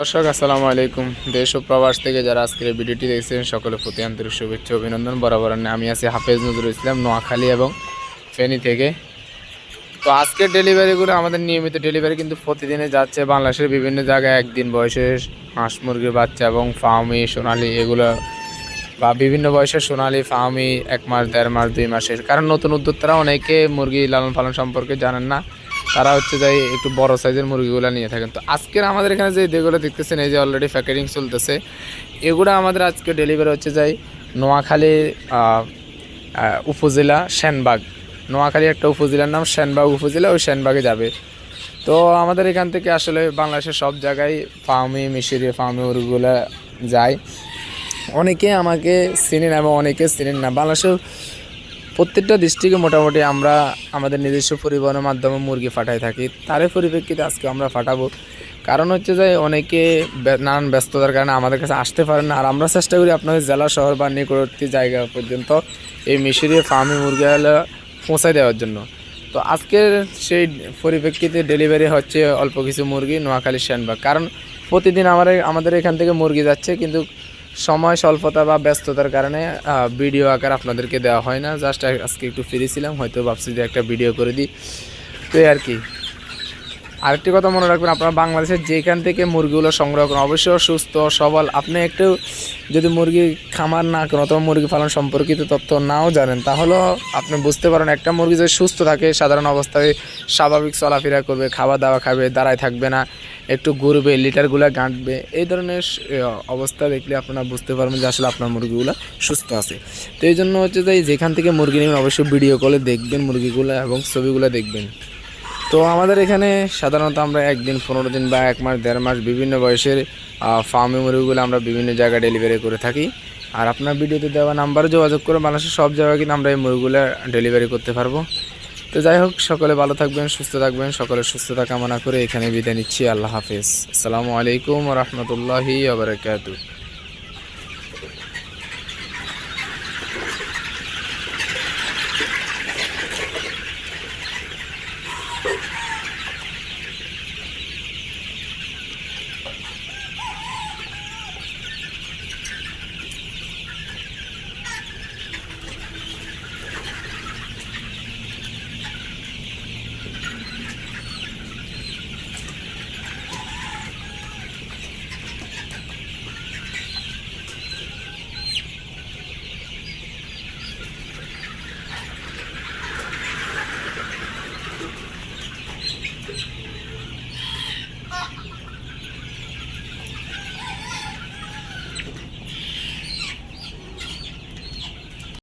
দর্শক, আসসালামু আলাইকুম। দেশ ও প্রবাস থেকে যারা আজকের ভিডিওটি দেখছেন, সকলের প্রতি আন্তরিক শুভেচ্ছা অভিনন্দন। বরাবর আমি আছি হাফেজ নজরুল ইসলাম, নোয়াখালী এবং ফেনী থেকে। তো আজকের ডেলিভারিগুলো, আমাদের নিয়মিত ডেলিভারি কিন্তু প্রতিদিনে যাচ্ছে বাংলাদেশের বিভিন্ন জায়গায়। একদিন বয়সের হাঁস মুরগির বাচ্চা এবং ফার্মি সোনালি এগুলো বা বিভিন্ন বয়সের সোনালি ফার্মি এক মাস, দেড় মাস, দুই মাসের। কারণ নতুন উদ্যোক্তারা অনেকে মুরগি লালন পালন সম্পর্কে জানেন না। তারা হচ্ছে যাই একটু বড় সাইজের মুরগিগুলো নিয়ে থাকেন। তো আজকের আমাদের এখানে যে যেগুলো দেখতেছেন, এই যে অলরেডি প্যাকেটিং চলতেছে, এগুলো আমাদের আজকে ডেলিভারি হচ্ছে যাই নোয়াখালী উপজেলা সেনবাগ। নোয়াখালী একটা উপজেলার নাম সেনবাগ উপজেলা, ওই সেনবাগে যাবে। তো আমাদের এখান থেকে আসলে বাংলাদেশের সব জায়গায় ফার্মি, মিশরি ফার্মি মুরগিগুলো যায়। অনেকে আমাকে চিনেন এবং অনেকে চিনেন না। বাংলাদেশের প্রত্যেকটা ডিস্ট্রিক্টে মোটামুটি আমরা আমাদের নিজস্ব পরিবহনের মাধ্যমে মুরগি ফাটাই থাকি। তারই পরিপ্রেক্ষিতে আজকে আমরা ফাটাবো। কারণ হচ্ছে যে অনেকে নানান ব্যস্ততার কারণে আমাদের কাছে আসতে পারেন না। আর আমরা চেষ্টা করি আপনাদের জেলা, শহর বা নিকটবর্তী জায়গা পর্যন্ত এই মিশরীয় ফার্মি মুরগিগুলো পৌঁছায় দেওয়ার জন্য। তো আজকের সেই পরিপ্রেক্ষিতে ডেলিভারি হচ্ছে অল্প কিছু মুরগি নোয়াখালী সেনবাগ কারণ প্রতিদিন আমাদের আমাদের এখান থেকে মুরগি যাচ্ছে, কিন্তু সময়, স্বল্পতা বা ব্যস্ততার কারণে ভিডিও আকার আপনাদেরকে দেওয়া হয় না। জাস্ট আজকে একটু ফ্রি ছিলাম, হয়তো ভাবছি যে একটা ভিডিও করে দিই। তো আর কি। আরেকটি কথা মনে রাখবেন, আপনারা বাংলাদেশের যেখান থেকে মুরগিগুলো সংগ্রহ করেন, অবশ্যই সুস্থ, সবল। আপনি একটু যদি মুরগি খামার না করেন অথবা মুরগি পালন সম্পর্কিত তথ্য নাও জানেন, তাহলেও আপনি বুঝতে পারেন একটা মুরগি যদি সুস্থ থাকে, সাধারণ অবস্থায় স্বাভাবিক চলাফেরা করবে, খাওয়া দাওয়া খাবে, দাঁড়ায় থাকবে না, একটু ঘুরবে, লিটারগুলো গাঁটবে, এই ধরনের অবস্থা দেখলে আপনারা বুঝতে পারবেন যে আসলে আপনার মুরগিগুলো সুস্থ আছে। তো এই জন্য হচ্ছে যে যেখান থেকে মুরগি নেবেন, অবশ্যই ভিডিও কলে দেখবেন মুরগিগুলো এবং ছবিগুলো দেখবেন। তো আমাদের এখানে সাধারণত আমরা একদিন, পনেরো দিন বা এক মাস, দেড় মাস বিভিন্ন বয়সের ফার্মে মুরগিগুলো আমরা বিভিন্ন জায়গায় ডেলিভারি করে থাকি। আর আপনার ভিডিওতে দেওয়া নাম্বারে যোগাযোগ করে মানুষের সব জায়গায় কিন্তু আমরা এই মুরগিগুলো ডেলিভারি করতে পারব। তো যাই হোক, সকলে ভালো থাকবেন, সুস্থ থাকবেন, সকলের সুস্থতা কামনা করে এখানে বিদায় নিচ্ছি। আল্লাহ হাফেজ। আসসালামু আলাইকুম রহমতুল্লাহি আবরকাত